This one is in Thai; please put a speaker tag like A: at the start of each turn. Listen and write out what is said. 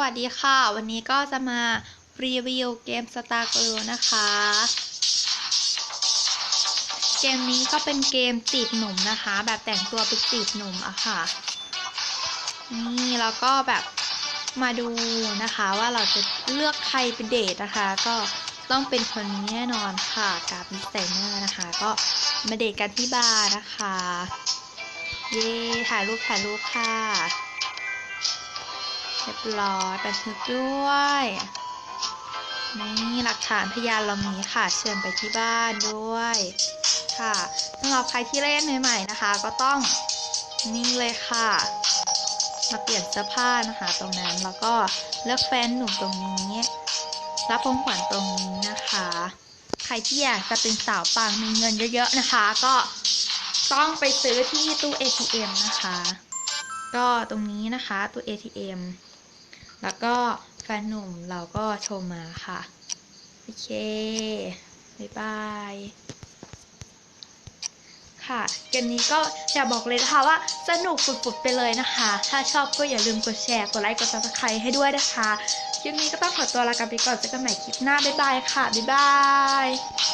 A: วัสดีค่ะ วันนี้ก็จะมารีวิวเกม Star g r l นะคะ เกมนี้ก็เป็นเกมจีบหนุ่มนะคะ แบบแต่งตัวเป็นจีบหนุ่มอะค่ะ นี่แล้วก็แบบมาดูนะคะว่าเราจะเลือกใครเป็นเดทนะคะ ก็ต้องเป็นคนนี้แน่นอนค่ะกับมิสเตอร์เนอร์นะคะ ก็มาเดทกันที่บาร์นะคะ เย้ถ่ายรูปถ่ายรูปค่ะ เรียบร้อยบันทึกด้วย นี่หลักฐานพยานเรามีค่ะ เชิญไปที่บ้านด้วยค่ะสำหรับใครที่เล่นใหม่ๆนะคะ ก็ต้องนี่เลยค่ะ มาเปลี่ยนเสื้อผ้านะคะ ตรงนั้นแล้วก็เลือกแฟนหนุ่มตรงนี้ รับของขวัญตรงนี้นะคะ ใครที่อยากจะเป็นสาวปังมีเงินเยอะๆนะคะ ก็ต้องไปซื้อที่ตู้ ATM นะคะ ก็ตรงนี้นะคะตู้ ATM แล้วก็แฟนหนุ่มเราก็โชว์มาค่ะ โอเค บ๊ายบาย ค่ะ เกมนี้ก็อยากบอกเลยนะคะว่าสนุกฝุดๆไปเลยนะคะ ถ้าชอบก็อย่าลืมกดแชร์ กดไลค์ กด subscribe ให้ด้วยนะคะ คลิปนี้ก็ต้องขอตัวลากันไปก่อนเจอกันใหม่คลิปหน้า บ๊ายบายค่ะ บ๊ายบาย